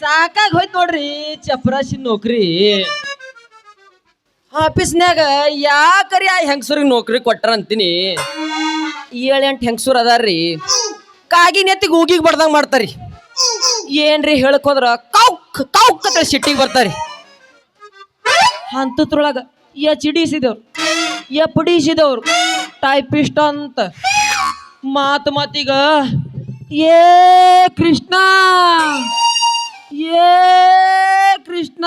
ಸಾಕಾಗಿ ಹೋಯ್ತು ನೋಡ್ರಿ ಚಪ್ರಾಸಿ ನೌಕರಿ. ಆಫೀಸ್ನ್ಯಾಗ ಯಾಕರಿ ಆ ಹೆಂಗಸರಿಗೆ ನೌಕರಿ ಕೊಟ್ಟಾರ ಅಂತೀನಿ. ಏಳೆಂಟು ಹೆಂಗಸೂರ್ ಅದಾರ್ರಿ. ಕಾಗಿ ನೆತ್ತಿಗೆ ಹೋಗಿಗೆ ಬಡ್ದಂಗೆ ಮಾಡ್ತಾರಿ ಏನ್ರಿ ಹೇಳಕ್ ಹೋದ್ರ ಕೌಕ್ ಕೌಕ್ ಅಂತ ಸಿಟ್ಟಿಗೆ ಬರ್ತಾರಿ ಅಂತತ್ರೊಳಗ ಎಚ್ ಡಿ ಸಿದವ್ರು ಎಫ್ ಡಿ ಸಿದವ್ರು ಟೈಪಿಸ್ಟ್ ಅಂತ. ಮಾತು ಮಾತೀಗ ಏ ಕೃಷ್ಣ! ಏ ಕೃಷ್ಣ!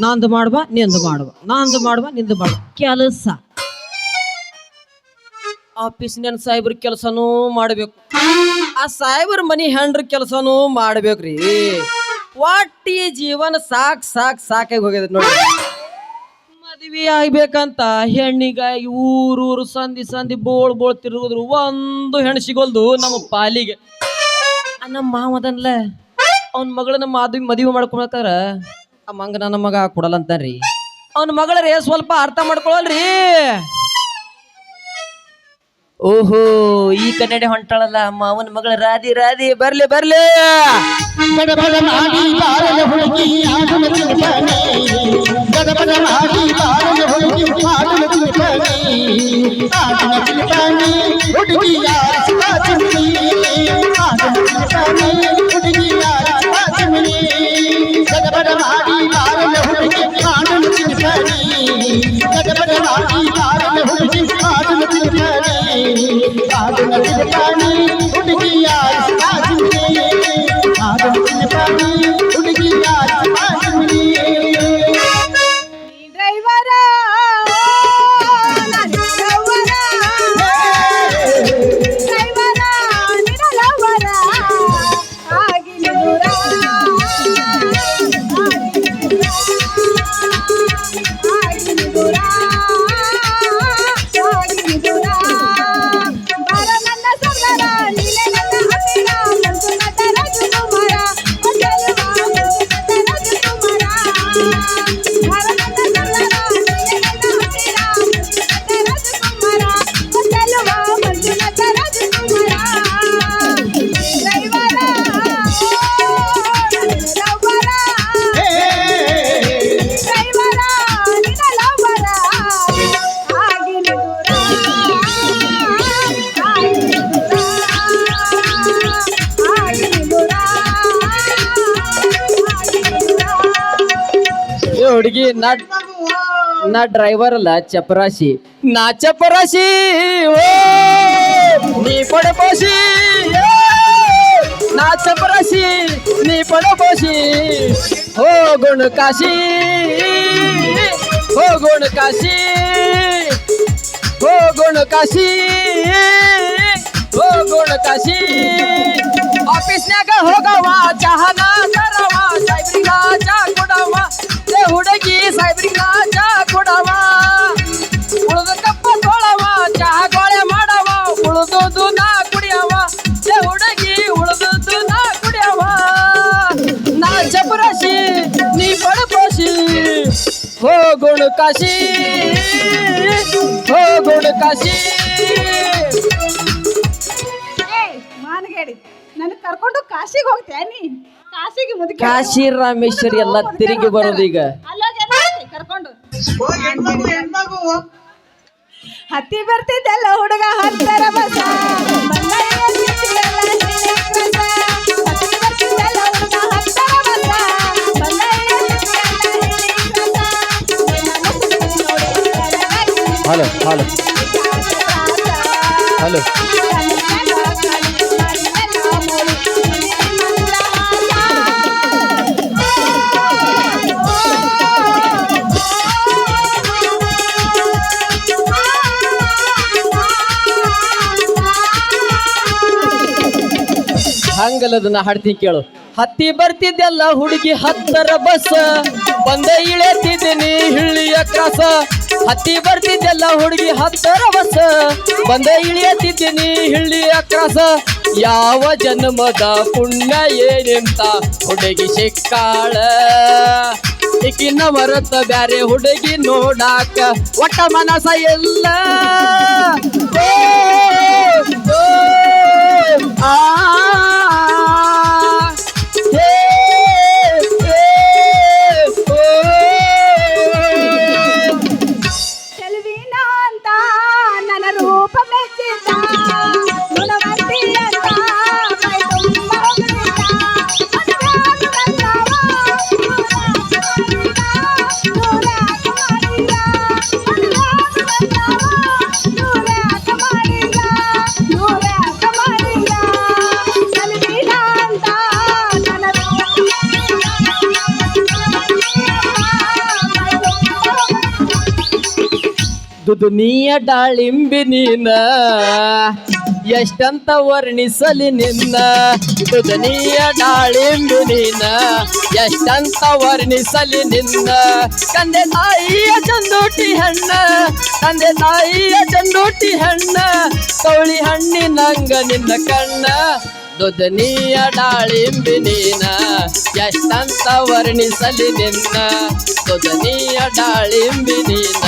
ನಂದು ಮಾಡುವ, ನಿಂದು ಮಾಡುವ, ನಂದು ಮಾಡುವ, ನಿಂದು ಮಾಡುವ. ಕೆಲಸ. ಆಫೀಸ್ನ ಸಾಹೇಬ್ರ ಕೆಲಸನೂ ಮಾಡಬೇಕು. ಆ ಸಾಹೇಬ್ರ ಮನಿ ಹೆಂಡ್ರ ಕೆಲಸನೂ ಮಾಡ್ಬೇಕ್ರಿ. ಒಟ್ಟಿ ಜೀವನ ಸಾಕ್ ಸಾಕ್ ಸಾಕಾಗಿ ಹೋಗ್ಯದ ನೋಡಿ ಮದ್ವಿ ಆಗ್ಬೇಕಂತ ಹೆಣ್ಣಿಗಾಗಿ ಊರೂರು ಸಂಧಿ ಸಂಧಿ ಬೋಳ್ ಬೋಳ್ ತಿರುಗಿದ್ರು. ಒಂದು ಹೆಣ್ಣು ಸಿಗೋಲ್ದು ನಮ್ಮ ಪಾಲಿಗೆ. ಆ ನಮ್ಮ ಮಾವದನ್ಲ, ಅವನ ಮಗಳನ್ನ ಮದ್ವಿ ಮದುವೆ ಮಾಡ್ಕೊಳತಾರ ಆ ಮಂಗ ನನ್ನ ಮಗ ಕೊಡಲ್ಲ ಅಂತಾರ್ರಿ ಅವನ ಮಗಳರೇ ಸ್ವಲ್ಪ ಅರ್ಥ ಮಾಡ್ಕೊಳಲ್ರಿ. ಓಹೋ, ಈ ಕನ್ನಡಿ ಹೊಂಟಾಳಲ್ಲ, ಮಾವನ ಮಗಳ ರಾಧಿ ರಾಧಿ, ಬರ್ಲಿ ಬರ್ಲಿ. ಗಡಬಡ ಮಾಡಿ ಬಾರಲ ಹುಡುಗಿ ಆಡಲು ತಿರುಗಾನೆ ಗಡಬಡ ಮಾಡಿ ಬಾರಲ ಹುಡುಗಿ ಆಡಲು ತಿರುಗಾನೆ ಆಡಲು ತಿರುಗಾನೆ ಹುಡುಗಿ ಯಾರ ಸುಖಾಚಿಮನಿ ಆಡಲು ತಿರುಗಾನೆ ಹುಡುಗಿ ಯಾರ ಸುಖಾಚಿಮನಿ ಗಡಬಡ ಮಾಡಿ ಬಾರಲ ನಾ ನಾ ಡ್ರೈವರ್ ಅಲ್ಲ, ಚಪರಾಶಿ. ನಾ ಚಪರಾಶಿ, ಓ, ನೀ ಪಡಪೋಸಿ ನಾ ಚಪರಾಶಿ, ನೀ ಪಡಪೋಸಿ ಹೋ, ಗುಣ ಕಾಶಿ, ಹೋ, ಗುಣ ಕಾಶಿ, ಹೋ, ಗುಣ ಕಾಶಿ, ಹೋ, ಗುಣ ಕಾಶಿ. ಆಫೀಸ್ನ್ಯಾಗ ಹೋಗವ ಚಹನ ತರವ ಸೈಬ್ರಿಗ ಚಾ ಕೊಡವ ಹುಡುಗಿ ಸಾಯ್ಬ್ರಿಗ ಚಾ ಕೊಡವ. ಉಳ್ದ ಕಪ್ಪ ತೊಳವ ಚಹಾ ಗೋಳೆ ಮಾಡವ. ಉಳಿದೋದು ನಾ ಕುಡಿಯವ. ಏ ಹುಡುಗಿ ಉಳ್ದುದು ನಾ ಕುಡಿಯವ. ನಾ ಚಪರಾಶಿ ನೀ ಪಡಪೋಶಿ ಹೋ ಗುಣ ಕಾಶಿ ಹೋ ಗುಣ ಕಾಶಿ ಮಾನಗೇಡಿ ನನ್ನ ಕರ್ಕೊಂಡು ಕಾಶಿಗೆ ಹೋಗ್ತೀಯ ನೀ? ಕಾಶಿಗೆ ಮುದುಕಿ ಕಾಶಿ ರಾಮೇಶ್ವರಿ ಎಲ್ಲ ತಿರುಗಿ ಬರೋದು ಈಗ ಹತ್ತಿ ಬರ್ತಿದ್ದಲ್ಲ ಹುಡುಗ ಹತ್ತರ ಬಸ. Hello hello. ಹಿರಿಯ ಹಂಗಲ್ಲದನ್ನ ಹಾಡ್ತೀನಿ ಕೇಳು. ಹತ್ತಿ ಬರ್ತಿದ್ದೆಲ್ಲ ಹುಡುಗಿ ಹತ್ತರ ಬಸ್. ಬಂದ ಇಳೆತಿದ್ದೀನಿ ಹಿಳ್ಳಿಯ ಕ್ರಾಸ ಹತ್ತಿ ಬರ್ತಿದ್ದೆಲ್ಲ ಹುಡುಗಿ ಹತ್ತರ ಬಸ್. ಬಂದ ಇಳಿಯತಿದ್ದೀನಿ ಹಿಳ್ಳಿಯ ಕ್ರಾಸ ಯಾವ ಜನ್ಮದ ಪುಣ್ಯ ಏನೆಂತ ಹುಡುಗಿ ಸಿಕ್ಕಾಳ. ಈಕಿನ ಮರತ ಬ್ಯಾರೆ ಹುಡುಗಿ ನೋಡಾಕ ಒಟ್ಟ ಮನಸ ಎಲ್ಲ Ah, hey. ದುನಿಯ ದಾಳಿಂಬಿ ನೀನ. ಎಷ್ಟಂತ ವರ್ಣಿಸಲಿ ನಿನ್ನ. ದುನಿಯ ದಾಳಿಂಬಿ ನೀನ. ಎಷ್ಟಂತ ವರ್ಣಿಸಲಿ ನಿನ್ನ. ತಂದೆ ತಾಯಿಯ ಚಂದೋಟಿ ಹಣ್ಣ. ತಂದೆ ತಾಯಿಯ ಚಂದೋಟಿ ಹಣ್ಣ. ಕೌಳಿ ಹಣ್ಣಿನಂಗ ನಿನ್ನ ಕಣ್ಣ. ದುದನಿಯ ಡಾಳಿಂಬಿ ನೀನ, ಎಷ್ಟಂತ ವರ್ಣಿಸಲಿ ನಿನ್ನ. ದುದನಿಯ ಡಾಳಿಂಬಿ ನೀನ,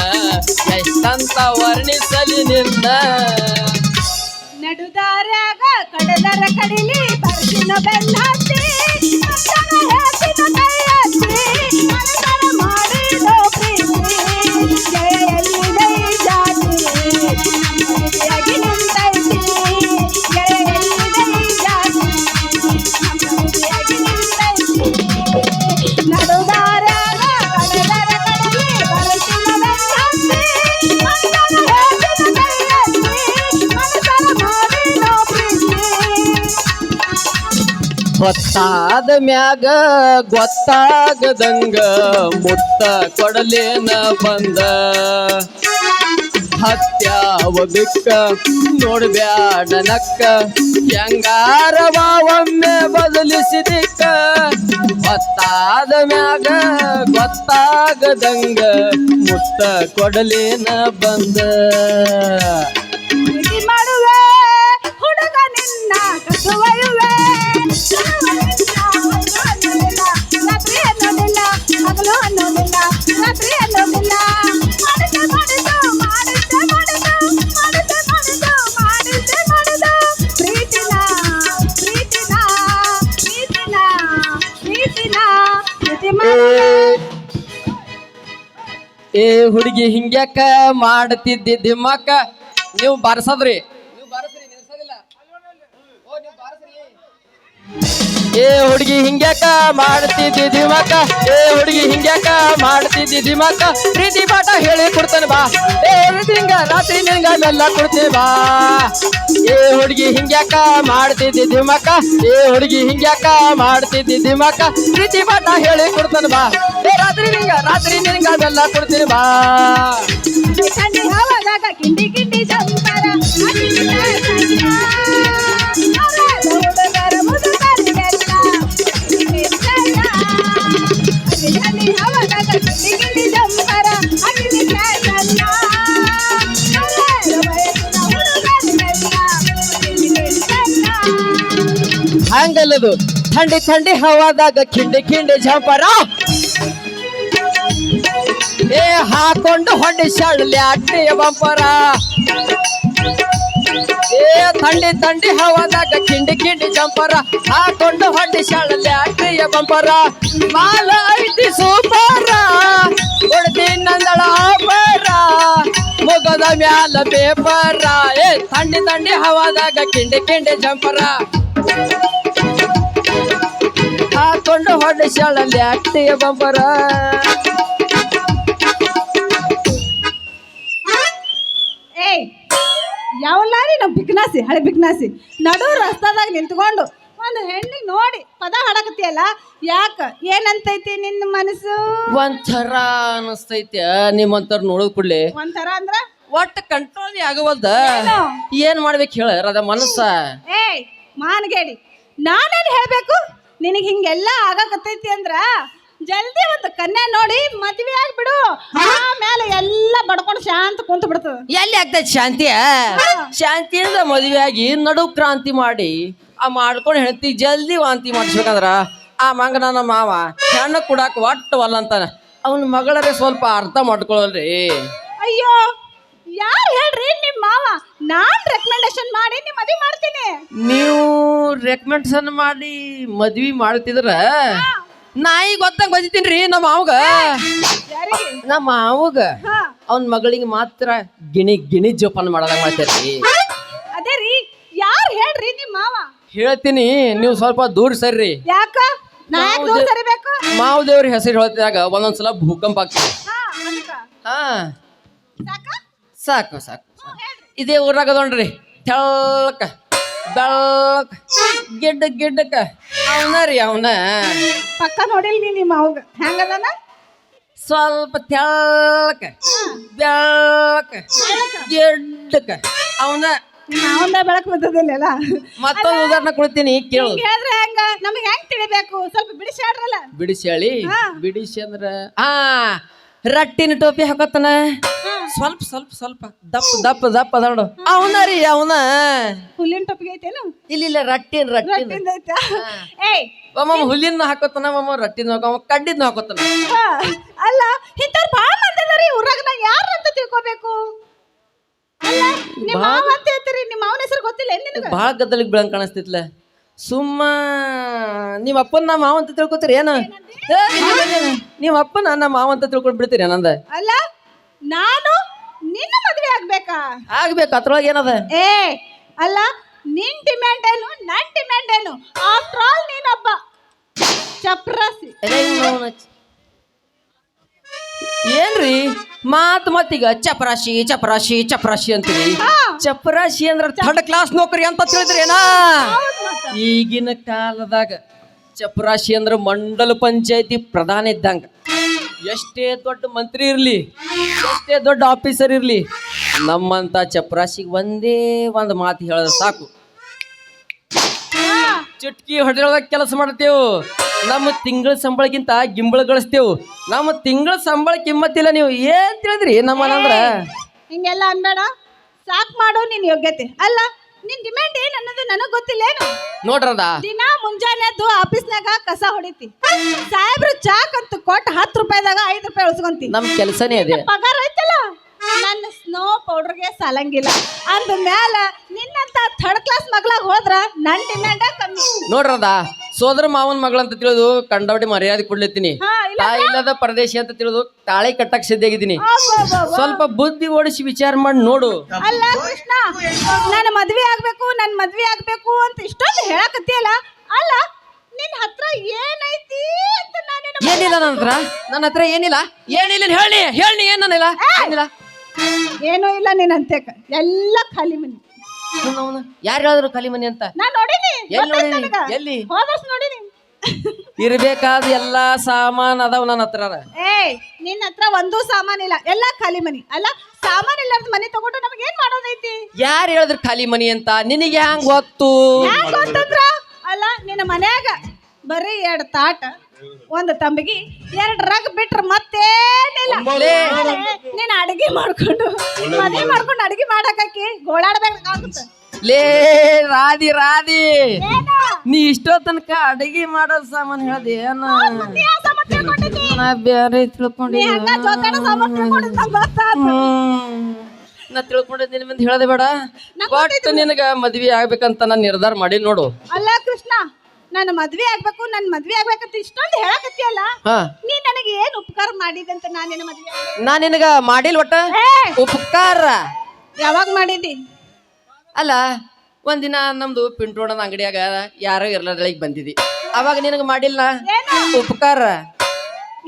ಎಷ್ಟಂತ ವರ್ಣಿಸಲಿ ನಿನ್ನ. ನಡುದಾರ್ಯಾಗ, ಕಡದರ ಕಡಿಲಿ ಬರ್ಸಿನ ಬೆಲ್ಲ ಗೊತ್ತಾದ ಮ್ಯಾಗ ಗೊತ್ತಾಗದಂಗ ಮುತ್ತ ಕೊಡಲೇನ ಬಂದ. ಹತ್ಯಾವ ಬಿಕ್ಕ ನೋಡ್ಬ್ಯಾಡ ನಕ್ಕ, ಹೆಂಗಾರವ ಒಮ್ಮೆ ಬದಲಿಸಿದಿಕ್ಕ. ಗೊತ್ತಾದ ಮ್ಯಾಗ ಗೊತ್ತಾಗದಂಗ ಮುತ್ತ ಕೊಡಲೇನ ಬಂದ. ಹುಡುಗಿ ಹಿಂಗ್ಯಾಕ ಮಾಡ್ತಿದ್ದಿ ದಿಮ್ಮಕ್ಕ ನೀವು ಬಾರಿಸದ್ರಿ. ಏ ಹುಡುಗಿ ಹಿಂಗ್ಯಾಕ ಮಾಡ್ತಿದ್ದಿ ದಿಮಕ್ಕ ಏ ಹುಡುಗಿ ಹಿಂಗ್ಯಾಕ ಮಾಡ್ತಿದ್ದಿ ದಿಮಕ್ಕ ಪ್ರೀತಿ ಪಾಠ ಹೇಳಿ ಕೊಡ್ತಾನೆ ಬಾ. ಏ ನಿಂಗ, ರಾತ್ರಿ ನಿನ್ಗ ಬೆಲ್ಲ ಕೊಡ್ತೀನಿ ಬಾ. ಏ ಹುಡುಗಿ ಹಿಂಗ್ಯಾಕ ಮಾಡ್ತಿದ್ದಿ ದಿಮಕ್ಕ ಏ ಹುಡುಗಿ ಹಿಂಗ್ಯಾಕ ಮಾಡ್ತಿದ್ದಿ ದಿಮಕ್ಕ ಪ್ರೀತಿ ಪಾಠ ಹೇಳಿ ಕೊಡ್ತಾನೆ ಬಾ. ಏ ರಾತ್ರಿ ನಿಂಗ, ರಾತ್ರಿ ನಿನ್ಗ ಬೆಲ್ಲ ಕೊಡ್ತೀನಿ ಬಾ. ಚಂಡಿ ಹವಾದಾಗ ಕಿಂಡಿ ಕಿಂಡಿ ಹಂಗಲ್ಲದು ಥಂಡಿ ಥಂಡಿ ಹವಾದಾಗ ಕಿಂಡಿ ಕಿಂಡಿ ಜಂಪರ ಏ, ಹಾಕೊಂಡು ಹೊಂಡಿ ಶಳ್ಳಿ ಅಟ್ಟಿಯ ಬಂಪರ. ಏ, ಥಂಡಿ ಥಂಡಿ ಹವಾದಾಗ ಕಿಂಡಿ ಕಿಂಡಿ ಜಂಪರ ಹಾಕೊಂಡು ಹೊಂಡಿ ಶಳ್ಳಿ ಅಟ್ಟಿಯ ಬಂಪರ. ಮಾಲ ಐತಿ ಸೂಪರ. ಕೊಡ್ತಿ ನಂದಳ ಆಪರ ಮುಗದ ಮ್ಯಾಲ ಪೇಪರ. ಏ, ಥಂಡಿ ಥಂಡಿ ಹವಾದಾಗ ಕಿಂಡಿ ಕಿಂಡಿ ಜಂಪರ ಹಾಕೊಂಡು ಹೊಡೆ ಶಾಳಲ್ಲಿ ಅಟ್ಟಿಯ ಬಂಬರ. ಏಯ್ ಲಾರಿ ನಮ್ಮ ಬಿಕ್ನಾಸಿ ಹಳೆ ಬಿಕ್ನಾಸಿ ನಡು ರಸ್ತಾದಾಗ ನಿಂತ್ಕೊಂಡು ಒಂದು ಹೆಣ್ಣಿಗೆ ನೋಡಿ ಪದ ಹಾಡಕತ್ತಿಯಲ್ಲ ಯಾಕ? ಏನಂತೈತಿ ನಿನ್ನ ಮನಸ್ಸು? ಒಂಥರ ಅನಿಸ್ತೈತಿ ನಿಮ್ ಒಂಥರ ನೋಡೋದ್ ಕೂಡ್ಲೆ. ಒಂಥರ ಅಂದ್ರ? ಒಟ್ಟು ಕಂಟ್ರೋಲ್ ಆಗವಲ್ದ? ಏನು? ಏನ್ ಮಾಡ್ಬೇಕು ಹೇಳ ಅದ ಮನಸ್ಸ? ಏಯ್ ಮಾನ್ಗೇಡಿ ನಾನೇನ್ ಹೇಳ್ಬೇಕು? ನಿನಗೆ ಹಿಂಗೆಲ್ಲ ಆಗಕತ್ತೈತಿ ಅಂದ್ರ ಜಲ್ದಿ ಒಂದು ಕನ್ಯಾ ನೋಡಿ ಮದ್ವೆ ಆಗ್ಬಿಡು. ಆಮೇಲೆ ಎಲ್ಲ ಬಡ್ಕೊಂಡು ಶಾಂತ ಕುಂತ ಬಿಡ್ತದ. ಎಲ್ಲಿ ಆಗ್ತೈತಿ ಶಾಂತಿಯ ಶಾಂತಿಯಿಂದ ಮದುವೆ ಆಗಿ ನಡು ಕ್ರಾಂತಿ ಮಾಡಿ ಆ ಮಾಡ್ಕೊಂಡು ಹೆಂಡತಿ ಜಲ್ದಿ ವಾಂತಿ ಮಾಡಿಸ್ಬೇಕಂದ್ರ ಆ ಮಂಗನ ಮಾವ ಹೆಣ್ಣು ಕುಡಾಕ ಒಟ್ಟು ಅಂತಾನ. ಅವನ ಮಗಳರೇ ಸ್ವಲ್ಪ ಅರ್ಥ ಮಾಡ್ಕೊಳ್ಳಲ್ರಿ ಅಯ್ಯೋ ಯಾರು ಹೇಳ್ರಿ ನಿಮ್ಮ ಮಾವ? ನಾನ್ ರೆಕಮೆಂಡೇಶನ್ ಮಾಡಿ ನಿಮ್ ಮದ್ವೆ ಮಾಡ್ತೀನಿ. ನೀವು ರೆಕಮೆಂಡೇಶನ್ ಮಾಡಿ ಮದ್ವಿ ಮಾಡ್ತಿದ್ರ? ನಾಯಿ ಗೊತ್ತಂಗ್ ಬಜಿತೀನ್ರಿ ನಮ್ಮ ಮಾವಗ. ನಮ್ಮ ಮಾವಗ. ಅವನ್ ಮಗಳಿಗೆ ಮಾತ್ರ ಗಿಣಿ ಗಿಣಿ ಜೋಪಾನ ಮಾಡಲ್ಲ ಮಾಡ್ತೀರಿ ಅದೇ ರೀ ಯಾರು ಹೇಳ್ರಿ ನಿಮ್ಮ ಮಾವ? ಹೇಳ್ತೀನಿ ನೀವು ಸ್ವಲ್ಪ ದೂರ ಸರ್ರಿ ಯಾಕ? ಮಾವದೇವ್ರ ಹೆಸರು ಹೇಳ್ತಿದಾಗ ಒಂದೊಂದ್ಸಲ ಭೂಕಂಪ ಆಗ್ತದೆ. ಹಾ ಸಾಕು ಸಾಕು. ಇದೇ ಊರಾಗ ಅದೊಂಡ್ರಿ ತೆಳ್ಳಕ ಬೆಳ್ಳಕ ಗಿಡ್ಡ ಗಿಡ್ಡಕ ಅವನ ರೀ ಅವನ. ಪಕ್ಕ ನೋಡಿಲ್ ನೀ ನಿಮ್ಮ ಅವಾಗ. ಹೆಂಗದನ? ಸ್ವಲ್ಪ ತೆಳಕ ಬೆಳಕ ಗಿಡ್ಡಕ ಅವನ. ಮಾವಂದ ಬೆಳಕು ಬರ್ತದಿಲ್ಲ ಮತ್ತೊಂದು ಉದಾಹರಣೆ ಕೊಡ್ತೀನಿ ಕೇಳು. ಹೇಳಿದ್ರೆ ಹೆಂಗ? ನಮಗೆ ಹೆಂಗ್ ತಿಳಿಬೇಕು? ಸ್ವಲ್ಪ ಬಿಡಿಸಿ ಬಿಡಿಸಿ ಹೇಳಿ ಹಾ. ಬಿಡಿಸಿ ಅಂದ್ರ ಆ ರಟ್ಟಿನ ಟೋಪಿ ಹಾಕೋತನ? ಸ್ವಲ್ಪ ಸ್ವಲ್ಪ ಸ್ವಲ್ಪ. ದಪ್ಪ ದಪ್ಪ ದಪ್ಪ ಅದ ನೋಡು. ಅವನ ರೀ ಅವನ. ಹುಲ್ಲಿನ ಟೋಪಿ ಐತೇನು ಇಲ್ಲ ಇಲ್ಲ ರಟ್ಟಿನ ರಟ್ಟಿನ. ರಟ್ಟಿಂದ ಐತಾ? ಏಯ್. ಒಮ್ಮ ಹುಲ್ಲಿನ ಹಾಕೋತಾನ ಒಮ್ಮ ರಟ್ಟಿನ ಹಾಕೋ ಕಡ್ಡಿನ ಹಾಕೋತಾನ. ಹಾ, ಅಲ್ಲ ಇಂಥವ್ರು ಭಾಳ ಮಂದಿ ಅದಾರಿ ಊರಾಗ ನಾ ಯಾರು ಅಂತ ತಿಳ್ಕೊಬೇಕು? ಅಲ್ಲ ನಿಮ್ಮ ಮಾವ ಅಂತ ಹೇಳ್ತೀರಿ ನಿಮ್ಮ ಮಾವನ ಹೆಸರು ಗೊತ್ತಿಲ್ಲ ಏನ್ ನಿನಗೆ? ಭಾಳ ಗದ್ದಲಿಗೆ ಬೀಳಂಗ್ ಕಾಣಿಸ್ತಿತ್ಲ. ಸುಮ್ಮ ನಿಮ್ಮ ಅಪ್ಪನ ನಮ್ಮ ಮಾವ ಅಂತ ತಿಳ್ಕೊತೀರಿ ಏನ. ನಿಮ್ಮ ಅಪ್ಪನ ನಮ್ಮ ಮಾವ ಅಂತ ತಿಳ್ಕೊಂಡು ಬಿಡ್ತೀರಿ ಏನಂದ? ಅಲ್ಲ ನಾನು ನಿನ್ನ ಮದುವೆ ಆಗ್ಬೇಕಾ? ಆಗ್ಬೇಕು ಅದ್ರೊಳಗೆ ಏನದ? ಏ ಅಲ್ಲ ನಿನ್ ಡಿಮ್ಯಾಂಡ್ ಏನು ನನ್ ಡಿಮ್ಯಾಂಡ್ ಏನು? ಆಫ್ಟರ್ ಆಲ್ ನೀನೊಬ್ಬ ಚಪ್ರಾಸಿ. ಏನ್ರಿ? ಮಾತ್ ಮತ್ತೀಗ ಚಪರಾಶಿ ಚಪರಾಶಿ ಚಪರಾಶಿ ಅಂತೀರಿ. ಚಪರಾಶಿ ಅಂದ್ರೆ ಥರ್ಡ್ ಕ್ಲಾಸ್ ನೌಕರಿ ಅಂತ ತಿಳಿದ್ರೇನಾ? ಈಗಿನ ಕಾಲದಾಗ ಚಪರಾಶಿ ಅಂದ್ರೆ ಮಂಡಲ ಪಂಚಾಯತಿ ಪ್ರಧಾನ ಇದ್ದಂಗ. ಎಷ್ಟೇ ದೊಡ್ಡ ಮಂತ್ರಿ ಇರ್ಲಿ ಎಷ್ಟೇ ದೊಡ್ಡ ಆಫೀಸರ್ ಇರ್ಲಿ ನಮ್ಮಂತ ಚಪರಾಶಿಗೆ ಒಂದೇ ಒಂದು ಮಾತು ಹೇಳಿದ್ರೆ ಸಾಕು. ಚುಟ್ಕಿ ಹೊಡೆದ ಕೆಲಸ ಮಾಡ್ತೇವು ನಮ್ಮ ತಿಂಗಳ ಸಂಬಳಕ್ಕಿಂತ ಗಿಂಬಳ ಗಳಿಸ್ತೇವು ನಮ್ಮ ತಿಂಗಳ ಸಂಬಳ ಕಿಮ್ಮತ್ತಿಲ್ಲ ನೀವು. ಏನ್ ತಿಳಿದ್ರಿ? ನಮ್ಮನಂದ್ರ ಹಿಂಗೆಲ್ಲ ಅನ್ಬೇಡ. ಸಾಕ್ ಮಾಡೋ ನಿನ್ ಯೋಗ್ಯತೆ. ಅಲ್ಲ ನಿನ್ ಡಿಮ್ಯಾಂಡ್ ಏನ್ ಅನ್ನೋದು ನನಗ್ ಗೊತ್ತಿಲ್ಲ ಏನು ನೋಡ್ರದ ದಿನ ಮುಂಜಾನೆ ಎದ್ದು ಆಫೀಸ್ನಾಗ ಕಸ ಹೊಡಿತಿ. ಸಾಹೇಬ್ರು ಚಾಕ್ ಅಂತ ಕೊಟ್ಟು ಹತ್ತು ರೂಪಾಯಿದಾಗ ಐದು ರೂಪಾಯಿ ಉಳಿಸ್ಕೊಂತಿ. ನಮ್ ಕೆಲಸನೇ ಅದೇ. ಪಗಾರ ಐತಲ್ಲ? ನನ್ನ ಸ್ನೋ ಪೌಡರ್ಗೆ ಸಾಲಂಗಿಲ್ಲ. ಅಂದ ಮ್ಯಾಲ ನಿನ್ನಂತ ಥರ್ಡ್ ಕ್ಲಾಸ್ ಮಗಳಾಗ ಹೋದ್ರ ನನ್ ಡಿಮ್ಯಾಂಡ್ ಕಮ್ಮಿ. ನೋಡ್ರದ ಸೋದರ ಮಾವನ್ ಮಗಳಂತ ತಿಳಿದು ಕಂಡವಟಿ ಮರ್ಯಾದೆ ಕೊಡ್ಲತ್ತೀನಿ. ಹಾ ಇಲ್ಲ ತಾಯಿ ಇಲ್ಲದ ಪರದೇಶಿ ಅಂತ ತಿಳಿದು ತಾಳಿ ಕಟ್ಟಕ್ ಸಿದ್ಧಾಗಿದ್ದೀನಿ ಅಬ್ಬಬ್ಬಬ್ಬ. ಸ್ವಲ್ಪ ಬುದ್ಧಿ ಓಡಿಸಿ ವಿಚಾರ ಮಾಡಿ ನೋಡು. ಅಲ್ಲ ಕೃಷ್ಣ ನನ್ನ ಮದ್ವೆ ಆಗ್ಬೇಕು ನನ್ ಮದ್ವೆ ಆಗ್ಬೇಕು ಅಂತ ಇಷ್ಟೊಂದು ಹೇಳಕತ್ತಿಯಲ್ಲ? ಅಲ್ಲ ನಿನ್ ಹತ್ರ ಏನೈತಿ ಅಂತ ನಾನು ಏನಿಲ್ಲ ನನ್ನ ಹತ್ರ? ನನ್ನ ಹತ್ರ ಏನಿಲ್ಲ? ಏನಿಲ್ಲ ಹೇಳಿ ಹೇಳಿ ಏನಿಲ್ಲ ಏನಿಲ್ಲ? ಏನೂ ಇಲ್ಲ ನೀನ್ ಅಂತೇಕ ಎಲ್ಲ ಖಾಲಿ ಮನಿ. ಯಾರು ಹೇಳಿದ್ರು ಖಾಲಿ ಮನಿ ಅಂತ? ನಾ ನೋಡಿನಿ ಎಲ್ಲಿ ಗೊತ್ತೈತ್ ನೋಡಿದಿ? ನನಗ. ಎಲ್ಲಿ? ಹೋದ ವರ್ಷ ನೋಡಿನಿ. ಇರ್ಬೇಕಾದ ಎಲ್ಲಾ ಸಾಮಾನ್ ಅದಾವ ನನ್ನ ಹತ್ರ ಏಯ್ ನಿನ್ನ ಹತ್ರ ಒಂದೂ ಸಾಮಾನ್ ಇಲ್ಲ ಎಲ್ಲ ಖಾಲಿ ಮನಿ. ಅಲ್ಲ ಸಾಮಾನ್ ಇಲ್ಲಾರ್ದ ಮನಿ ತಗೊಂಡು ನಮ್ಗೆ ಏನ್ ಮಾಡೋದೈತಿ? ಯಾರು ಹೇಳಿದ್ರು ಖಾಲಿ ಮನಿ ಅಂತ? ನಿನಗೆ ಹ್ಯಾಂಗ್ ಗೊತ್ತು? ಅಲ್ಲ ನಿನ್ನ ಮನ್ಯಾಗ ಬರೀ ಎರಡ್ ತಾಟ ಒಂದ್ ತಂಬಿಗಿ ಎರಡು ರಗ್ ಬಿಟ್ರ ಮತ್ತೇನಿಲ್ಲ. ನೀನು ಅಡಿಗೆ ಮಾಡ್ಕೊಂಡು ಮದ್ವೆ ಮಾಡ್ಕೊಂಡು ಅಡಿಗೆ ಮಾಡಾಕಿ ಗೋಳಾಡ್ಬೇಕಾಗುತ್ತೆ ಲೇ ರಾಧಿ ರಾಧಿ. ನೀ ಇಷ್ಟೋ ತನಕ ಅಡಿಗೆ ಮಾಡೋ ಸಾಮಾನು ಹೇಳ್ದೆ ನಾ ಬೇರೆ ತಿಳ್ಕೊಂಡಿ ನಾ ತಿಳ್ಕೊಂಡಿದ್ದೀನಿ ಮುಂದೆ ಹೇಳದೆ ಬೇಡ. ಬಟ್ ನಿನಗ ಮದ್ವಿ ಆಗ್ಬೇಕಂತ ನಾನು ನಿರ್ಧಾರ ಮಾಡಿ ನೋಡು. ಅಲ್ಲ ಕೃಷ್ಣ ನನ್ನ ಮದ್ವೆ ಆಗ್ಬೇಕು ನನ್ ಮದ್ವೆ ಆಗ್ಬೇಕಂತ ಇಷ್ಟೊಂದು ಹೇಳಕತ್ತಿಯಲ್ಲ? ಹಾ. ನೀ ನನಗೆ ಏನ್ ಉಪಕಾರ ಮಾಡಿದಂತ ನಾನೇನು ನಾನು ನಿನ್ನ ಮದ್ವೆ ನಾನು ನಾ ನಿನಗ ಮಾಡಿಲ್ ಒಟ್ಟ? ಏ, ಉಪಕಾರ? ಯಾವಾಗ ಮಾಡಿದ್ದಿ? ಅಲ್ಲ ಒಂದಿನ ನಮ್ದು ಪಿಂಟೋಣದ ಅಂಗಡಿಯಾಗ ಯಾರೋ ಇರ್ಲಾರ್ದಳಿಗೆ ಬಂದಿದಿ ಅವಾಗ ನಿನಗ ಮಾಡಿಲ್ಲ ಏನು? ಉಪಕಾರ?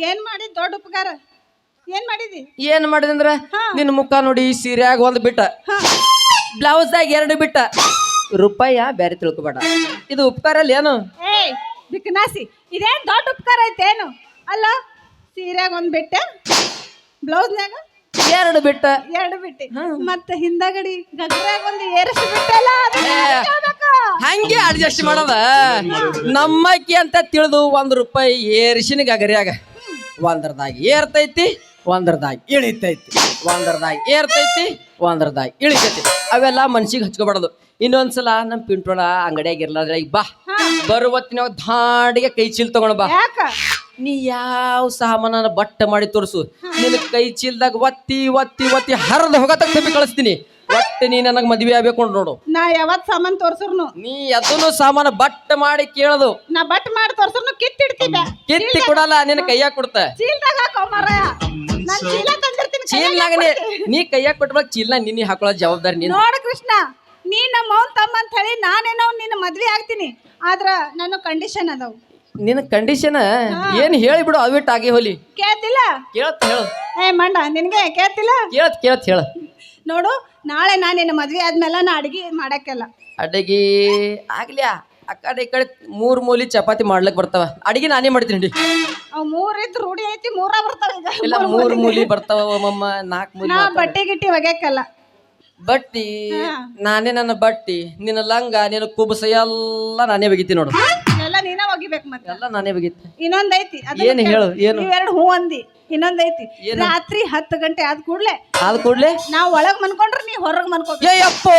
ಏನ್ ಮಾಡಿದ್? ದೊಡ್ಡ ಉಪಕಾರ? ಏನ್ ಮಾಡಿದಿ ಏನ್ ಮಾಡಿದಂದ್ರ? ನಿನ್ನ ಮುಖ ನೋಡಿ ಸೀರ್ಯಾಗ ಒಂದ್ ಬಿಟ್ಟ. ಬ್ಲೌಸ್ ಬ್ಲೌಸ್ದಾಗ ಎರಡು ಬಿಟ್ಟ. ರೂಪಾಯ ಬ್ಯಾರೆ ತಿಳ್ಕೊಬೇಡ. ಇದು ಉಪಕಾರ ಅಲ್ಲ ಏನು? ಏಯ್ ಬಿಕನಾಸಿ ಇದೇನ್ ದೊಡ್ಡ ಉಪಕಾರ ಐತೇನು ಅಲ್ಲ ಸೀರೆಗ್ ಒಂದ್ ಬಿಟ್ಟೆ ಬ್ಲೌಸ್ನ್ಯಾಗ ಎರಡು ಬಿಟ್ಟ. ಎರಡು ಬಿಟ್ಟಿ. ಮತ್ತ ಹಿಂದಗಡಿ ಗಗ್ರಾಗ ಒಂದು ಏರಿಸಿ ಬಿಟ್ಟಲ್ಲ ಅದನ್ನ ಯಾಕ್ ಹೇಳ್ಬೇಕು? ಹಂಗೆ ಅಡ್ಜಸ್ಟ್ ಮಾಡೋದ. ನಮ್ಮಕ್ಕಿ ಅಂತ ತಿಳಿದು ಒಂದ್ ರೂಪಾಯಿ ಏರಿಸಿನ ಗಗರ್ಯಾಗ ಒಂದರದಾಗ ಏರ್ತೈತಿ ಒಂದರದಾಗ ಇಳಿತೈತಿ. ಒಂದ್ರದಾಗ ಏರ್ತೈತಿ ಒಂದ್ರದಾಗ ಇಳಿತೈತಿ. ಅವೆಲ್ಲ ಮನ್ಸಿಗೆ ಹಚ್ಕೋಬಾರ್ದು. ಇನ್ನೊಂದ್ಸಲ ನಮ್ ಪಿಂಟೋಣ ಅಂಗಡಿಯಾಗ ಇರ್ಲಾದ್ರೆ ಈಗ ಬಾ. ಬರುವತ್ತಿನ ದಾಡಿಗೆ ಕೈ ಚೀಲ್ ತಗೊಂಡ್ ಬಾ. ಯಾಕ? ನೀ ಯಾವ ಸಾಮಾನ ಬಟ್ಟ ಮಾಡಿ ತೋರಿಸು. ನಿನ್ನ ಕೈ ಚೀಲ್ದಾಗ ಒತ್ತಿ ಒತ್ತಿ ಒತ್ತಿ ಹರಿದು ಹೋಗತಕ್ಕ ತಪ್ಪಿ ಕಳಿಸ್ತೀನಿ. ಒಟ್ಟು ನೀ ನನಗೆ ಮದ್ವೆ ಆಗ್ಬೇಕು ನೋಡು. ನಾ ಯಾವತ್ ಸಾಮಾನ್ ತೋರ್ಸರ್ನು? ನೀ ಅದನ್ನು ಸಾಮಾನ ಬಟ್ಟ ಮಾಡಿ ಕೇಳದು. ನಾ ಬಟ್ ಮಾಡಿ ತೋರ್ಸರ್ನು ಕಿತ್ತಿಡ್ತೀನಿ ಕಿತ್ತಿ ಕೊಡಲ್ಲ ನಿನ್ನ ಕೈಯಾಗ ಕೊಡ್ತ. ಚೀಲ್ದಾಗ ಹಾಕೋ ಮಾರಾಯ. ನಾನ್ ಚೀಲ ತಂದಿರ್ತೀನಿ ಕೈಯಾಗ ಚೀಲ್ನಾಗ ನೀ ನೀ ಕೈಯಾಗ ಕೊಟ್ಟ ಚೀಲ ನಿನ್ನ ಹಾಕೊಳ್ಳೋ ಜವಾಬ್ದಾರಿ ನೀನು ನೋಡು ಕೃಷ್ಣ. ನೀ ನಮ್ಮ ಅವ್ನ ತಮ್ಮ ಅಂತ ಹೇಳಿ ನಾನೇನೋ ನಿನ್ನ ಮದ್ವೆ ಆಗ್ತೀನಿ. ಆದ್ರ ನನ್ನ ಕಂಡೀಷನ್ ಅದಾವು. ನಿನ್ನ ಕಂಡೀಷನ್ ಏನ್ ಹೇಳಿಬಿಡು ಅವಿಟ್ ಆಗಿ ಹೋಲಿ. ಕೇಳ್ತಿಲ್ಲ? ಕೇಳತ್ ಹೇಳು. ಏ ಮಂಡ ನಿನ್ಗೆ ಕೇಳ್ತಿಲ್ಲ? ಕೇಳತ್ ಕೇಳತ್ ಹೇಳ. ನೋಡು ನಾಳೆ ನಾನು ನಿನ್ನ ಮದ್ವೆ ಆದ್ಮೇಲೆ ನಾ ಅಡಿಗೆ ಮಾಡಕ್ಕೆಲ್ಲ. ಅಡಿಗೆ ಆಗ್ಲ್ಯಾ? ಆ ಕಡೆ ಈ ಕಡೆ ಮೂರ್ ಮೂಲಿ ಚಪಾತಿ ಮಾಡ್ಲಕ್ ಬರ್ತಾವ. ಅಡಿಗೆ ನಾನೇ ಮಾಡ್ತೀನಿ ನೋಡಿ ಅವ್ ಮೂರ್ ರೂಢಿ ಐತಿ ಮೂರ ಬರ್ತಾವ ಈಗ. ಇಲ್ಲ ಮೂರ್ ಮೂಲಿ ಬರ್ತಾವ ಒಮ್ಮಮ್ಮ ನಾಲ್ಕು ಮೂಲಿ ನಾ ಬರ್ತಾವ. ಬಟ್ಟೆ ಗಿಟ್ಟಿ ಒಗ್ಯಾಕಲ್ಲ ಬಟ್ಟಿ ನಾನೇ ನನ್ನ ಬಟ್ಟಿ ನಿನ್ನ ಲಂಗ ನಿನ್ನ ಕುಬಸ ಎಲ್ಲ ನಾನೇ ಬಗಿತೀನಿ ನೋಡು. ಎಲ್ಲ ನೀನ ಒಗಿಬೇಕು ಮತ್ತೆ. ಎಲ್ಲ ನಾನೇ ಬಗಿತೀನಿ ಇನ್ನೊಂದ್ ಐತಿ ಏನ್ ಹೇಳು, ಏನು? ಇವೆರಡು ಹೂ ಅಂದಿ ಇನ್ನೊಂದ್ ಐತಿ ರಾತ್ರಿ ಹತ್ತು ಗಂಟೆ ಆದ ಕೂಡ್ಲೆ ಆದ ಕೂಡ್ಲೆ? ನಾವ್ ಒಳಗ್ ಮನ್ಕೊಂಡ್ರೆ ನೀ ಹೊರಗ್ ಮನ್ಕೋಬೇಕು. ಏಯಪ್ಪೋ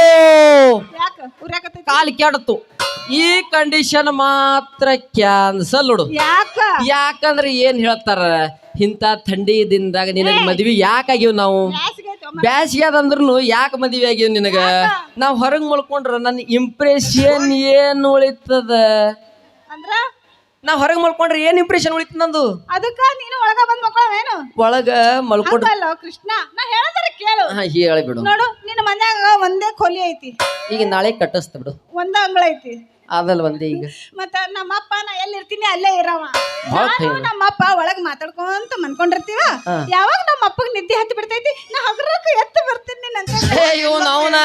ಯಾಕ? ಉರ್ಯಾಕತ್ತೈತಿ ಕಾಲು ಕೆಡತು. ಈ ಕಂಡೀಷನ್ ಮಾತ್ರ ಕ್ಯಾನ್ಸಲ್ ಉಡು. ಯಾಕ? ಯಾಕಂದ್ರೆ ಏನ್ ಹೇಳ್ತಾರ? ಇಂಥ ಥಂಡಿ ದಿನದಾಗ ನಿನಗ ಮದ್ವಿ ಯಾಕಾಗಿವ್ ನಾವು. ಬ್ಯಾಸಿಗೆ ಅದಂದ್ರೂ ಯಾಕೆ ಮದ್ವಿ ಆಗಿವ್ ನಿನಗ? ನಾವ್ ಹೊರಗ್ ಮಲ್ಕೊಂಡ್ರ ನನ್ನ ಇಂಪ್ರೆಷನ್ ಏನ್ ಉಳಿತದ? ಅಂದ್ರ? ನಾ ಹೊರಗೆ ಮಲ್ಕೊಂಡ್ರೆ ಏನ್ ಇಂಪ್ರೆಷನ್ ಉಳಿತು ನಂದು? ಅದಕ್ಕ ನೀನು ಒಳಗ ಬಂದ್ ಮಕ್ಕಳೇನು ಒಳಗ ಒಳಗೆ ಹಂಗಲ್ಲ ಕೃಷ್ಣ ನಾ ಹೇಳದ್ರ ಕೇಳು. ಹಾ ಹೇಳಿಬಿಡು ನೋಡು ನಿನ್ನ ಮನ್ಯಾಗ ಒಂದೇ ಕೊಲಿ ಐತಿ. ಈಗ ನಾಳೆ ಕಟ್ಟಿಸ್ತ ಬಿಡು. ಒಂದ ಅಂಗಳ ಐತಿ. ಅದಲ್ ಬಂದೆ ಈಗ. ಮತ್ತ ನಮ್ಮಪ್ಪ ನಾ ಎಲ್ಲಿ ಇರ್ತೀನಿ ಅಲ್ಲೇ ಇರವ. ನಾನು ನಮ್ಮಪ್ಪ ಒಳಗ್ ಮಾತಾಡ್ಕೊಂತ ಮನ್ಕೊಂಡಿರ್ತೀವ. ಯಾವಾಗ ನಮ್ಮ ಅಪ್ಪಗ್ ನಿದ್ದೆ ಹತ್ತಿ ಬಿಡ್ತೈತಿ? ನಾ ಹಗರಕ್ಕೆ ಎತ್ತು ಬರ್ತೀನಿ ಅಂತ ಅಯ್ಯೋ ನಾವ್ನ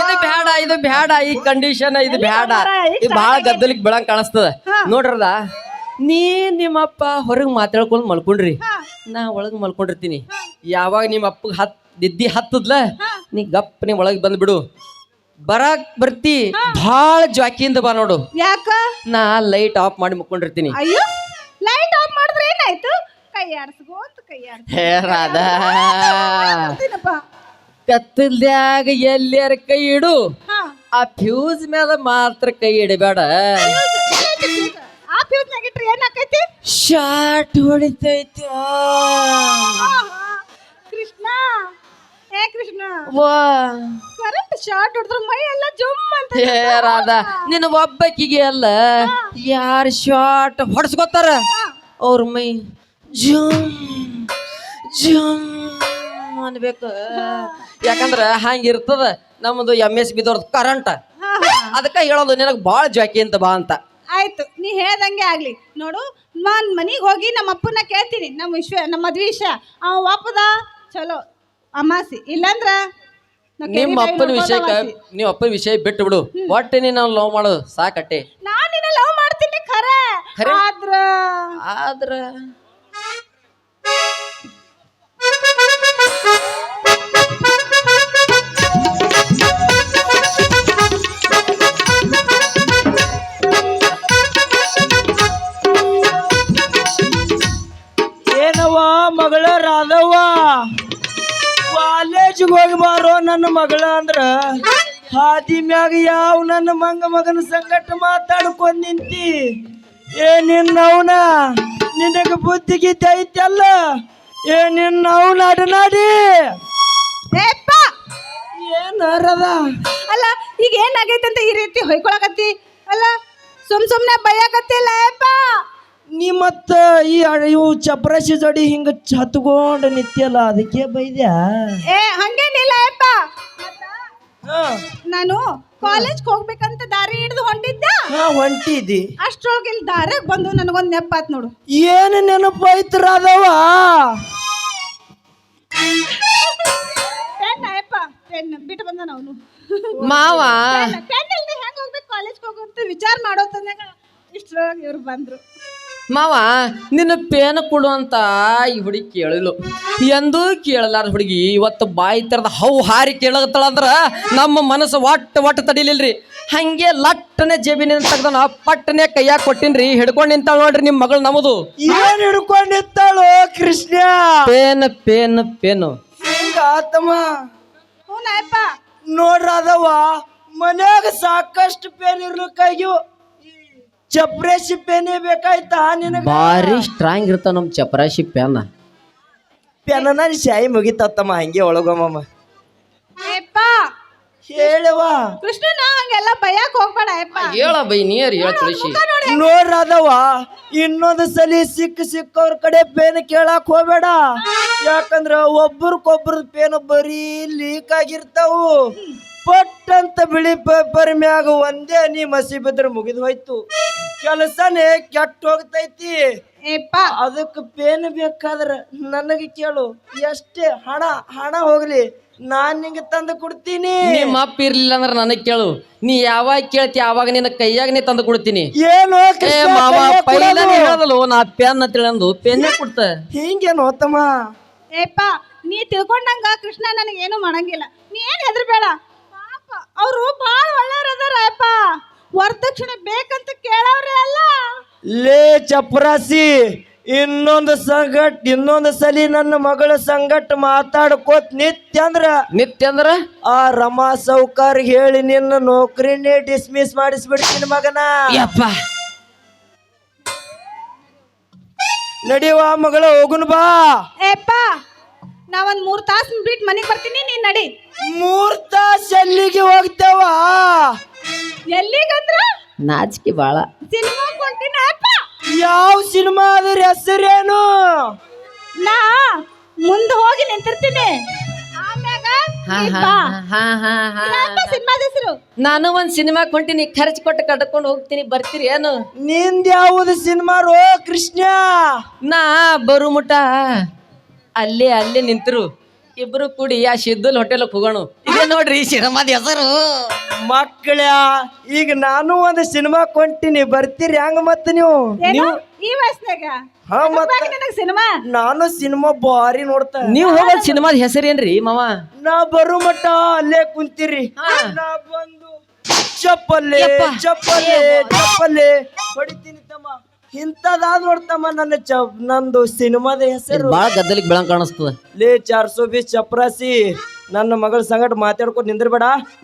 ಇದು ಬ್ಯಾಡ ಇದು ಬೇಡ ಈ ಕಂಡೀಷನ್ ಇದು ಬ್ಯಾಡ. ಇದು ಭಾಳ ಗದ್ದಲಿಕ್ ಬೆಳಂಗ್ ಕಾಣಿಸ್ತದ. ನೋಡ್ರದ ನೀ ನಿಮ್ಮಪ್ಪ ಹೊರಗೆ ಮಾತಾಡ್ಕೊಂಡ್ ಮಲ್ಕೊಂಡ್ರಿ. ನಾ ಒಳಗೆ ಮಲ್ಕೊಂಡಿರ್ತೀನಿ. ಯಾವಾಗ ನಿಮ್ಮ ಅಪ್ಪಗ್ ಹತ್ ನಿದ್ದೆ ಹತ್ತದ್ಲ ನೀ ಗಪ್ಪ ನೀ ಒಳಗೆ ಬಂದ್ಬಿಡು ಬರಾಕ್ ಬರ್ತಿ ಭಾಳ ಜಾಕಿಯಿಂದ ಬಾ ನೋಡು. ಯಾಕ? ನಾ ಲೈಟ್ ಆಫ್ ಮಾಡಿ ಮುಕ್ಕೊಂಡಿರ್ತೀನಿ. ಅಯ್ಯೋ ಲೈಟ್ ಆಫ್ ಮಾಡಿದ್ರೆ ಏನಾಯ್ತು? ಕೈ ಆಡ್ಸ್ಕೊಂತ ಕೈ ಹೇ ರಾಧಾ. ಆಡ್ಸ್ತೀನಪ್ಪ ಕತ್ತಲ್ದಾಗ ಎಲ್ಲಾರ ಕೈ ಇಡು. ಹಾ. ಆ ಫ್ಯೂಸ್ ಮೇಲೆ ಮಾತ್ರ ಕೈ ಇಡಬೇಡ. ಆ ಫ್ಯೂಸ್ ನಾಗಿಟ್ರೆ ಏನಾಕೈತಿ ಶಾರ್ಟ್ ಹೊಡಿತೈತಿ ಕೃಷ್ಣ. ಏ ಕೃಷ್ಣ. ವಾ. ಕರೆಂಟ್ ಶಾರ್ಟ್ ಹೊಡೆದ್ರೆ ಮೈ ಎಲ್ಲ ಜುಮ್ ಅಂತ ಹೇ ರಾಧಾ ನಿನ್ನ ಒಬ್ಬಕಿಗೆ ಅಲ್ಲ ಯಾರು ಶಾರ್ಟ್ ಹೊಡ್ಸ್ಕೊತಾರ ಅವ್ರ ಮೈ ಜುಮ್ ಜುಮ್ ಅನ್ಬೇಕು. ಯಾಕಂದ್ರ ಹಂಗಿರ್ತದ ನಮ್ಮದು ಎಂ ಎಸ್ ಬಿದವ್ರದ್ದು ಕರೆಂಟ್ ಹಾ, ಹಾ. ಅದಕ್ಕ ಹೇಳೋದು ನಿನಗೆ ಭಾಳ ಜಾಕಿ ಅಂತ ಬಾ ಅಂತ. ಆಯ್ತು ನೀ ಹೇಳ್ದಂಗೆ ಆಗ್ಲಿ. ನೋಡು ನಾನ್ ಮನಿಗ್ ಹೋಗಿ ನಮ್ಮ ಅಪ್ಪನ ಕೇಳ್ತೀನಿ ನಮ್ಮ ವಿಶ್ವ ನಮ್ಮ ಮದ್ವಿ ವಿಷಯ ಅವ ವಾಪದ? ಚಲೋ. ಅಮಾಸಿ ಇಲ್ಲಂದ್ರ ನಾ ಕೇರಿ ನಿಮ್ಮ ಬಾಯಿ ಅಪ್ಪನ ನೋಡ್ಕೊಂಡ್ ವಿಷಯಕ್ಕ ಅಮಾಸಿ. ನಿಮ್ಮ ಅಪ್ಪನ ವಿಷಯ ಬಿಟ್ಟು ಬಿಡು. ಒಟ್ಟೆ ನೀ ನಾವು ಲವ್ ಮಾಡೋದು? ಸಾಕಟ್ಟೆ. ನಾನ್ ನಿನ್ನ ಲವ್ ಮಾಡ್ತೀನಿ ಖರೆ. ಖರೆ? ಆದ್ರ? ಆದ್ರ? ಏನವ್ವ ಮಗಳ ರಾಧವ್ವ ಕಾಲೇಜಿಗೆ ಹೋಗಿ ಬಾರೋ ನನ್ನ ಮಗಳ ಅಂದ್ರ ಹಾದಿ ಮ್ಯಾಗ ಯಾವ ನನ್ನ ಮಂಗ ಮಗನ ಸಂಗಟ ಮಾತಾಡ್ಕೊಂಡ್ ನಿಂತಿ? ಏ ನಿನ್ನವನ ನಿನಗ ಬುದ್ಧಿ ಗೀತ ಐತಲ್ಲ? ಏ ನಿನ್ನವನ ಅಡನಾಡಿ? ಏಪ್ಪ ಏನ್ ಅರದ ಅಲ್ಲ ಈಗ ಏನಾಗೈತಂತ ಈ ರೀತಿ ಹೊಯ್ಕೊಳಕತ್ತಿ? ಅಲ್ಲ ಸುಮ್ ಸುಮ್ನೆ ಬೈಯಾಕತ್ತಿಲ್ಲ ಏಪ್ಪ ನೀ ಮತ್ತ ಈ ಇವು ಚಪ್ರಾಸಿ ಜೋಡಿ ಹಿಂಗ ಹತ್ಕೊಂಡು ನಿತ್ಯಲ್ಲ ಅದಕ್ಕೆ ಬೈದ್ಯಾ? ಏ ಹಂಗೇನಿಲ್ಲ ಅಪ್ಪ. ಹಾ. ನಾನು ಕಾಲೇಜ್ ಹೋಗ್ಬೇಕಂತ ದಾರಿ ಹಿಡಿದು ಹೊಂಟಿದ್ದೆ ಹಾ ಹೊಂಟಿದಿ ಅಷ್ಟ್ರೊಳಗೆ ಇಲ್ಲಿ ದಾರ್ಯಾಗ ಬಂದು ನನಗೊಂದು ನೆಪ್ಪಾತ್ ನೋಡು. ಏನು ನೆನಪಾಯ್ತು ರಾಧವ ಪೆನ್ ಪೆನ್. ಬಿಟ್ಟು ಬಂದಾನ ಅವನು. ಮಾವ. ಪೆನ್ ಹೆಂಗ್ ಹೋಗ್ಬೇಕು ಕಾಲೇಜ್ಗೆ ಹೋಗುವಂತ ವಿಚಾರ ಮಾಡೋತಂದಾಗ ಇಷ್ಟ್ರೊಳಗೆ ಇವ್ರು ಬಂದ್ರು. ಮಾವ ನಿನ್ನ ಪೇನ ಕೊಡು ಅಂತ ಈ ಹುಡುಗಿ ಕೇಳಿದ್ಲು. ಎಂದೂ ಕೇಳಲಾರ ಹುಡುಗಿ ಇವತ್ತು ಬಾಯಿ ತೆರೆದ ಹೌ ಹಾರಿ ಕೇಳತ್ತಳಂದ್ರ ನಮ್ಮ ಮನಸ್ಸು ಒಟ್ಟು ಒಟ್ಟು ತಡಿಲಿಲ್ರಿ. ಹಂಗೆ ಲಟ್ಟನೆ ಜೇಬಿನ ತೆಗ್ದನ ಪಟ್ಟನೆ ಕೈಯಾಗ ಕೊಟ್ಟಿನ್ರಿ ಹಿಡ್ಕೊಂಡು ನಿಂತಾಳ ನೋಡ್ರಿ ನಿಮ್ಮ ಮಗಳು ನಮ್ಮದು ಏನ್ ಹಿಡ್ಕೊಂಡಿತ್ತಾಳು ಕೃಷ್ಣ? Pain pain pain. ಆತಮ್ಮ? ನೋಡ್ರಾದವ ಮನ್ಯಾಗ ಸಾಕಷ್ಟು ಪೇನ್ ಇರ್ಲಿಕ್ಕಾಗ್ಯು ಚಪ್ರೇಸಿ ಪೆನೆ ಬೇಕಾಯ್ತಾ ನಿನಗೆ? ಭಾರಿ ಸ್ಟ್ರಾಂಗ್ ಇರ್ತಾವ ನಮ್ಮ ಚಪರಾಶಿ ಪೆನ ಪೆನ್ನ ಶಾಯಿ ಮುಗಿತತ್ತಮ್ಮ ಹಂಗೆ ಒಳಗೊಮ್ಮಮ್ಮ. ಅಯ್ಯಪ್ಪ! ಹೇಳುವ. ಕೃಷ್ಣನ ಹಂಗೆಲ್ಲ ಬೈಯಾಕ್ ಹೋಗ್ಬೇಡ ಅಯ್ಯಪ್ಪ. ಹೇಳ ಬೈ ನೀರ್ ಹೇಳ ತುಳಸಿ ನೋಡ್ರದವ ಇನ್ನೊಂದು ಸಲಿ ಸಿಕ್ಕ ಸಿಕ್ಕವ್ರ ಕಡೆ ಪೇನ್ ಕೇಳಕ್ ಹೋಗ್ಬೇಡ. ಯಾಕಂದ್ರ ಒಬ್ರಕೊಬ್ರ ಪೇನ್ ಬರೀ ಲೀಕ್ ಆಗಿರ್ತಾವು. ಪಟ್ ಅಂತ ಬಿಳಿ ಪೇಪರ್ ಮ್ಯಾಗ ಒಂದೇ ನೀ ಮಸಿ ಬಿದ್ರ ಮುಗಿದು ಹೋಯ್ತು. ಕೆಲಸನೇ ಕೆಟ್ಟ ಹೋಗ್ತೈತಿ. ಅದಕ್ಕೆ ಪೇನ್ ಬೇಕಾದ್ರ ನನಗೆ ಕೇಳು ಎಷ್ಟೇ ಹಣ ಹಣ ಹೋಗ್ಲಿ ನಾನ್ ನಿಂಗೆ ತಂದು ಕೊಡ್ತೀನಿ. ನಿಮ್ಮ ಅಪ್ಪ ಇರ್ಲಿಲ್ಲ ಅಂದ್ರೆ ನನಗೆ ಕೇಳು ನೀ ಯಾವಾಗ ಕೇಳ್ತಿ ಯಾವಾಗ ನಿನ್ನ ಕೈಯಾಗ ನೀ ತಂದು ಕೊಡ್ತೀನಿ. ಏನು ಮಾವ ಪೈಲ ಹೇಳದಲ್ಲ ನಾ ಪೆನ್ ಅಂತ ಪೆನ್ ಪೆನ್ನೇ ಕೊಡ್ತ? ಹಿಂಗೇನು ತಮ್ಮ ಏಪ್ಪ ನೀ ತಿಳ್ಕೊಂಡಂಗ ಕೃಷ್ಣ ನನಗೇನು ಮಾಡಂಗಿಲ್ಲ. ನೀ ಏನ್ ಹೆದರ್ಬೇಡ? ಅವರು ಬಹಳ ಒಳ್ಳೆಯವ್ರ ಅದಾರಪ್ಪ ವರದಕ್ಷಿಣೆ ಬೇಕಂತ ಕೇಳವ್ರೆ ಅಲ್ಲ? ಲೇ ಚಪ್ರಾಸಿ ಇನ್ನೊಂದು ಸಂಗಟ್ ಇನ್ನೊಂದು ಸಲಿ ನನ್ನ ಮಗಳ ಸಂಗಟ್ ಮಾತಾಡ್ಕೋತ್ ನಿತ್ಯ ಅಂದ್ರ. ನಿತ್ಯ ಅಂದ್ರ? ಆ ರಮಾ ಸೌಕರ್ ಹೇಳಿ ನಿನ್ನ ನೌಕರಿನೇ ಡಿಸ್ಮಿಸ್ ಮಾಡಿಸ್ಬಿಡ್ತೀನಿ ಮಗನ. ಯಪ್ಪ. ನಡಿವ ಮಗಳ ಹೋಗುನ್ ಬಾ. ಏಪ್ಪ ನಾ ಒಂದ್ ಮೂರ್ ತಾಸು ಬಿಟ್ಟು ಮನೆಗೆ ಬರ್ತೀನಿ ನೀನ್ ನಡಿ. ಮೂರ್ ತಾಸ್ ಎಲ್ಲಿಗೆ ಹೋಗ್ತಾವ? ಎಲ್ಲಿಗಂದ್ರ? ನಾಚಿಕೆ ಬಾಳ. ಸಿನಿಮಾ ಕೊಂಟಿನ ಅಪ್ಪ. ಯಾವ ಸಿನಿಮಾ ಅದ್ರ ಹೆಸರೇನು? ನಾ ಮುಂದೆ ಹೋಗಿ ನಿಂತಿರ್ತೀನಿ. ಆಮ್ಯಾಗ ನೀ ಬಾ. ಏನಪ್ಪ ಸಿನಿಮಾದ ಹೆಸರು? ನಾನು ಒಂದ್ ಸಿನಿಮಾ ಕೊಂಟಿನಿ ಖರ್ಚು ಕೊಟ್ಟು ಕಟ್ಕೊಂಡು ಹೋಗ್ತೀನಿ ಬರ್ತೀರಿ ಏನು? ನಿಂದ ಯಾವುದು ಸಿನಿಮಾ ರೋ ಕೃಷ್ಣ? ನಾ ಬರು ಮುಟ ಅಲ್ಲೇ ಅಲ್ಲಿ ನಿಂತರು. ಇಬ್ರು ಕೂಡಿ ಆ ಸಿದ್ದಲ್ ಹೋಟೆಲ್ ಹೋಗೋಣ. ಇದೆ ನೋಡ್ರಿ ಸಿನಿಮಾದ ಹೆಸರು. ಮಕ್ಕಳ ಈಗ ನಾನು ಒಂದು ಸಿನಿಮಾ ಕೊಂಟಿನಿ ಬರ್ತೀರಿ ಹಂಗ ಮತ್ತ ನೀವು? ಏನು ಈ ವಯಸ್ಸಿನಾಗ? ಹಾ ಮತ್ತ ನಿನಗೆ ಸಿನಿಮಾ? ನಾನು ಸಿನಿಮಾ ಬಾರಿ ನೋಡ್ತಾ ನೀವು ಹೋಗೋದ್ ಸಿನಿಮಾದ ಹೆಸರೇನ್ರಿ ಮಾವ? ನಾ ಬರು ಮಟ್ಟ ಅಲ್ಲೇ ಕುಂತೀರಿ. ನಾ ಬಂದು ಚಪ್ಪಲ್ಲೇ ಯಪ್ಪ. ಚಪ್ಪಲೆ ಚಪ್ಪಲೆ ಹೊಡಿತೀನಿ ಇಂಥದಾದ್ ನೋಡ್ತಮ್ಮ ನನ್ನ ಚ ನಂದು ಸಿನಿಮಾದ ಹೆಸರು. ಬಾಳ ಗದ್ದಲಿಗೆ ಬೆಳಂಗ್ ಕಾಣಿಸ್ತದ. ಲೇ ಚಾರ್ ಸೋ ಬೀಸ್ ಚಪ್ರಾಸಿ. ನನ್ನ ಮಗಳ ಸಂಗಟ ಮಾತಾಡ್ಕೊಂಡು ನಿಂದ್ರಬೇಡ.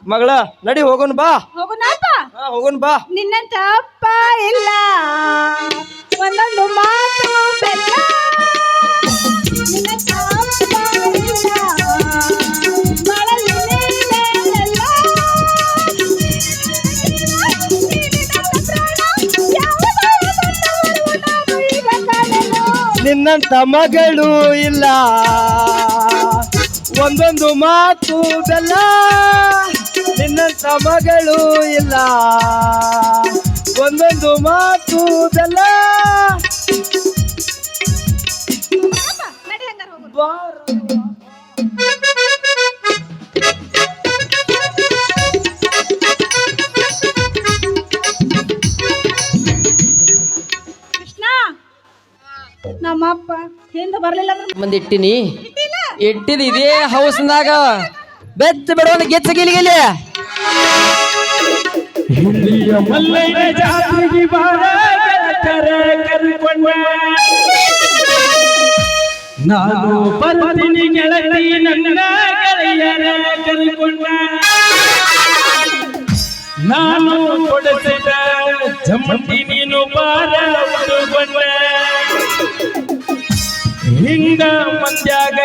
ಮಗಳ ನಡಿ ಹೋಗೋಣ ಬಾ. ಹೋಗೋಣಪ್ಪ. ಹಾ ಹೋಗೋಣ ಬಾ. ನಿನ್ನಂತ ಅಪ್ಪ ಇಲ್ಲ. ಒಂದೊಂದು ಮಾತು ಬೆಲ್ಲ. ನಿನ್ನಂತ ಅಪ್ಪ ನಿನ್ನಂತ ಮಗಳು ಇಲ್ಲ. ಒಂದೊಂದು ಮಾತು ಬೆಲ್ಲ ನಿನ್ನಂತ ಮಗಳು ಇಲ್ಲ. ಒಂದೊಂದು ಮಾತು ಬೆಲ್ಲ ಅಪ್ಪ, ನಮ್ಮಪ್ಪ ಹಿಂದೆ ಬರ್ಲಿಲ್ಲ ಅಂದ್ರೆ ಮಂದಿ ಇಟ್ಟಿನಿ. ಇಟ್ಟಿಲ್ಲ. ಇಟ್ಟಿದ್ ಇದೇ ಹೌಸ್ನಾಗ. ಬೆಚ್ಚ ಬಿಡೋದು ಗೆಚ್ಚ ಗೆಲಿ ಗೆಲಿ ಜಾತ್ರೆಗೆ ಬಾರ ಗೆಳತರ ಕರ್ಕೊಂಡ ನಾನು ಬರ್ತೀನಿ ಗೆಳತಿ ನನ್ನ ಗೆಳೆಯರ ಕರ್ಕೊಂಡ ನಾನು ಕೊಡಿಸಿದ ಜಮ್ಮಿ ನೀನು ಬಾರ ಉಡುಗೊಂಡ ಹಿಂಗ ಮಂದ್ಯಾಗ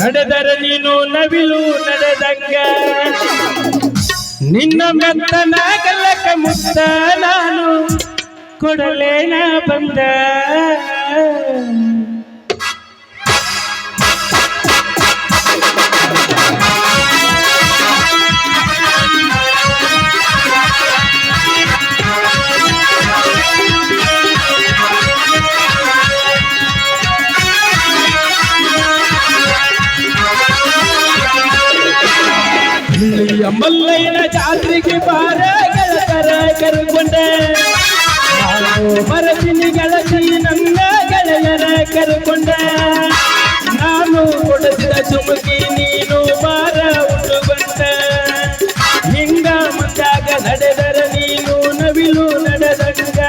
ನಡೆದರ ನೀನು ನವಿಲು ನಡೆದಂಗ. ನಿನ್ನ ಮೆತ್ತನ ಗಲ್ಲಕ ಮುತ್ತ ನಾನು ಕೊಡಲೇನ ಬಂದ. ಮಲ್ಲಯ್ಯನ ಜಾತ್ರೆಗೆ ಬಾರ ಗೆಳತರ ಕರ್ಕೊಂಡೆ. ಬರತೀನಿ ಗೆಳತಿ ನನ್ನ ಗೆಳೆಯರ ಕರ್ಕೊಂಡೆ. ನಾನು ಕೊಡಿಸಿದ ಚುಮುಕಿ ನೀನು ಬಾರ ಉಡುಗೊಂಡ ಹಿಂಗ ಮುಂದಾಗ ನಡೆದರ ನೀನು ನವಿಲು ನಡೆದಂಗ.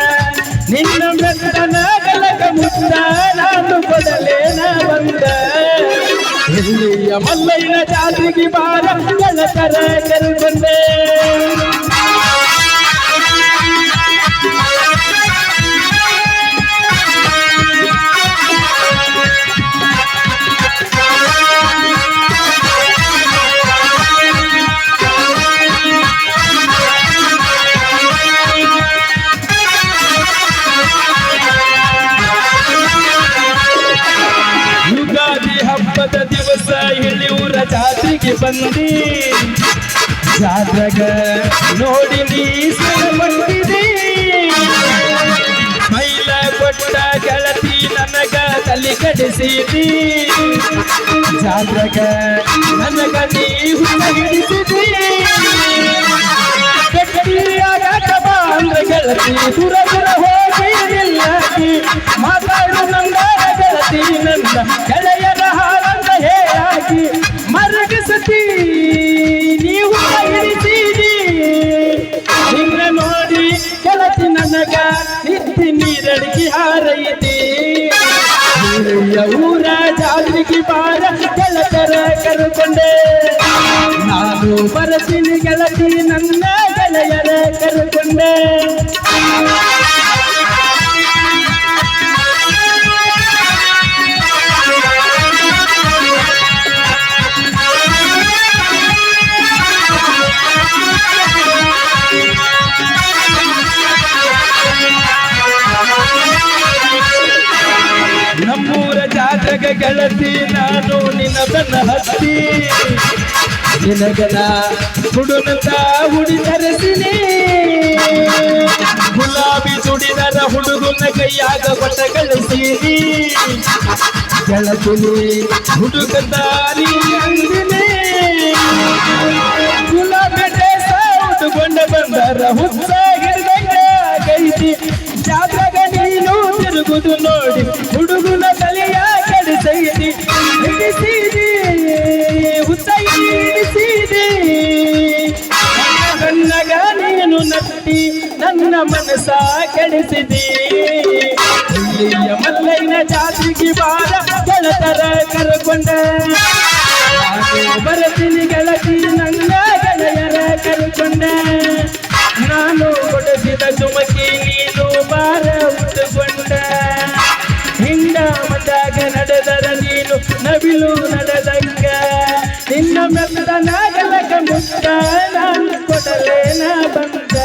ನಿನ್ನ ಬೆಟ್ಟನ ಗಲಗ ಮುಂದ ನಾನು ಕೊಡಲೇನ ಬಂದ. ಇಲ್ಲಿಯ ಮಲ್ಲಯ್ಯನ ಜಾತ್ರೆಗೆ ಬಾರ ಗೆಳತರ ಜಾತ್ರೆಗೆ ಬಂದಿ. ಜಾತ್ರೆಗ ನೋಡಿ ನೀ ಬಂದಿದೆ ಮೈಲ ಕೊಟ್ಟ ಗೆಳತಿ ನನಗ ತಲೆ ಕಡಿಸಿದಿ. ಜಾತ್ರೆಗ ನನಗ ನೀ ಹಿಡಿಸಿದಿ. ಗೆಳತಿ ದೂರ ದೂರ ಹೋಗಿ ಮಾತಾಡು ನಂದ ಗೆಳತಿ, ನನ್ನ ಹಾರಂತ ಹೇಳಾಕಿ ಮರಗಿಸತಿ. ನೀವು ಹಿಡಿಸಿದಿ ನಿನ್ನ ನೋಡಿ ಗೆಳತಿ ನನಗ ನಿತ್ತಿ ನೀರಡಿಗೆ ಹಾರೈತಿ. ಊರ ಜಾತ್ರೆಗೆ ಬಾರ ಗೆಳತರ ಕರುಕೊಂಡೆ ನಾನು ಬರತೀನಿ ಗೆಳತಿ ನನ್ನ ಗೆಳತಿ ನಾನು ನಿನ್ನ ಬೆನ್ನ ಹತ್ತಿ. ನಿನಗನ ಹುಡುನಂತ ಹುಡಿ ತರಿಸಿನಿ. ಗುಲಾಬಿ ಸುಡಿದರ ಹುಡುಗನ ಕೈಯಾಗ ಕೊಟ್ಟ ಕಳಿಸೀನಿ. ಗೆಳತಿನಿ ಹುಡುಗದಾರಿ ನೀ ಅಂದಿನಿ. ಗುಲಾಬಿ ಬಂದರ ಹುಚ್ಚ ಹಿಡ್ದಂಗ ಕೈತಿ. ಜಾತ್ರೆಗ ನೀನು ತಿರುಗುದು ನೋಡಿ ಕೆಡಿಸಿದಿ ಇಲ್ಲಿಯ ಮಲ್ಲಯ್ಯನ ಜಾತ್ರೆಗೆ ಬಾರ ಗೆಳತರ ಕರ್ಕೊಂಡ. ಬರತೀನಿ ಗೆಳತಿ, ನನ್ನ ಗೆಳೆಯರ ಕರ್ಕೊಂಡ. ನಾನು ಕೊಡಿಸಿದ ಸುಮಕಿ, ನೀನು ಬಾರ ಉಟ್ಟುಕೊಂಡ. ಹಿಂಡ ಮದಾಗ ನಡೆದರ ನೀನು ನವಿಲು ನಡೆದಂಗ. ನಿನ್ನ ಮೆತ್ತ ನಾಗಲಕ ಮುತ್ತ ನಾನು ಕೊಡಲೇನ ಬಂದ.